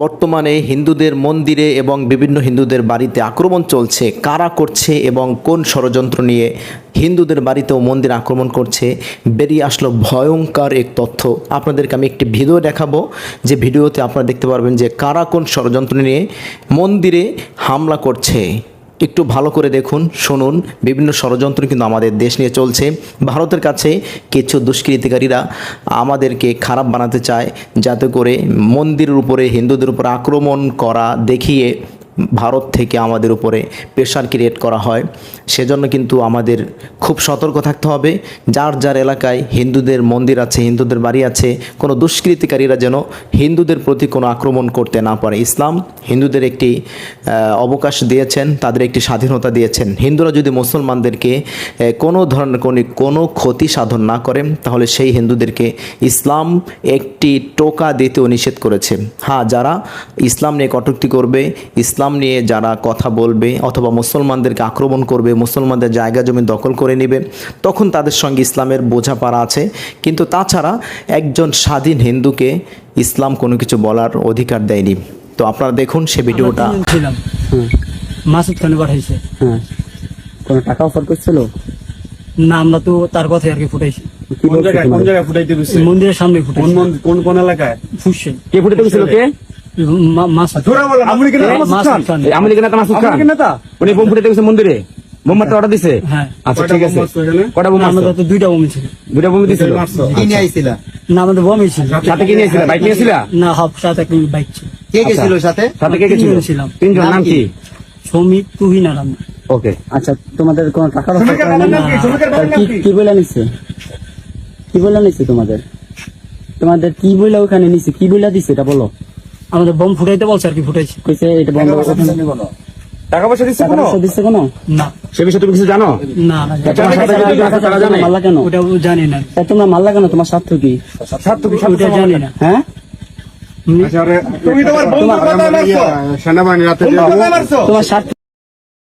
বর্তমানে হিন্দুদের মন্দিরে এবং বিভিন্ন হিন্দুদের বাড়িতে আক্রমণ চলছে। কারা করছে এবং কোন ষড়যন্ত্র নিয়ে হিন্দুদের বাড়িতেও মন্দির আক্রমণ করছে, বেরিয়ে আসলো ভয়ঙ্কর এক তথ্য। আপনাদেরকে আমি একটি ভিডিও দেখাবো। যে ভিডিওতে আপনারা দেখতে পারবেন যে কারা কোন ষড়যন্ত্র নিয়ে মন্দিরে হামলা করছে। একটু ভালো করে দেখুন, শুনুন। বিভিন্ন ষড়যন্ত্র কিন্তু আমাদের দেশ নিয়ে চলছে। ভারতের কাছে কিছু দুষ্কৃতিকারীরা আমাদেরকে খারাপ বানাতে চায়, যাতে করে মন্দিরের উপরে, হিন্দুদের উপর আক্রমণ করা দেখিয়ে ভারত থেকে আমাদের উপরে প্রেশার ক্রিয়েট করা হয়। সেজন্য কিন্তু আমাদের খুব সতর্ক থাকতে হবে। যার যার এলাকায় হিন্দুদের মন্দির আছে, হিন্দুদের বাড়ি আছে, কোনো দুষ্কৃতিকারীরা যেন হিন্দুদের প্রতি কোনো আক্রমণ করতে না পারে। ইসলাম হিন্দুদের একটি অবকাশ দিয়েছেন, তাদের একটি স্বাধীনতা দিয়েছেন। হিন্দুরা যদি মুসলমানদেরকে কোনো ধরনের কোনো কোনো ক্ষতি সাধন না করে তাহলে সেই হিন্দুদেরকে ইসলাম একটি টোকা দিতেও নিষেধ করেছে। হ্যাঁ যারা ইসলাম নিয়ে কটুক্তি করবে, ইসলাম নিয়ে যারা কথা বলবে অথবা মুসলমানদেরকে আক্রমণ করবে মুসলমানদের জায়গা জমি দখল করে নেবে তখন তাদের সঙ্গে ইসলামের বোঝাপড়া আছে। কিন্তু তাছাড়া একজন স্বাধীন হিন্দুকে ইসলাম কোনো কিছু বলার অধিকার দেয়নি। তো আপনারা দেখুন সে ভিডিওটা। ছিলাম। মাসুদ খানে পাঠাইছে। হ্যাঁ কোনো টাকা অফার করছিল? না আমরা তো তার কথাই আর কি ফুটাইছি। কোন জায়গায় কোন জায়গায় ফুটাইতে মন্দিরের সামনে কোন ফুটাইছি কোন কোন এলাকায়? ফুসছে কে ফুটে দিয়েছিল কে? উনি বোম ফুটে মন্দিরে। অর্ডার দিছে? হ্যাঁ। আচ্ছা ঠিক আছে। কটা বোম তো দুইটা বমি ছিল। বোম দিছিল কি নিয়ে আইছিলা? না আমাদের বমি ছিল। সাথে কি নিয়েছিল বাইক নিয়েছিল না হাফ সাথে একটা বাইক ছিল। কে গেছিল সাথে? সাথে কে গেছিল তিনজন নাম কি? শ্রমিক তুহিন আর আমি ওকে। আচ্ছা তোমাদের কোনো টাকার কি? বলে বলে নিচ্ছে তোমাদের? তোমাদের কি বলে ওখানে নিচ্ছে কি বলে দিচ্ছে এটা বলো। আমাদের বোম ফুটাইতে বলছে আর কি ফুটাইছি। কইছে এটা বন্ধ টাকা পয়সা দিচ্ছে টাকা কোনো? পয়সা দিচ্ছে কোনো? না। সে বিষয়ে তুমি কিছু জানো? না না তোমার দিছে টাকা তারা জানে? মাল্লা কেন? ওটা জানি না। তা তোমরা মাল্লা কেন? তোমার স্বার্থ কি? স্বার্থ কি? ওটা জানি না। হ্যাঁ? আচ্ছা তুমি তোমার বন্ধুর কথা মারছো। সেনাবাহিনী রাতে তোমার স্বার্থ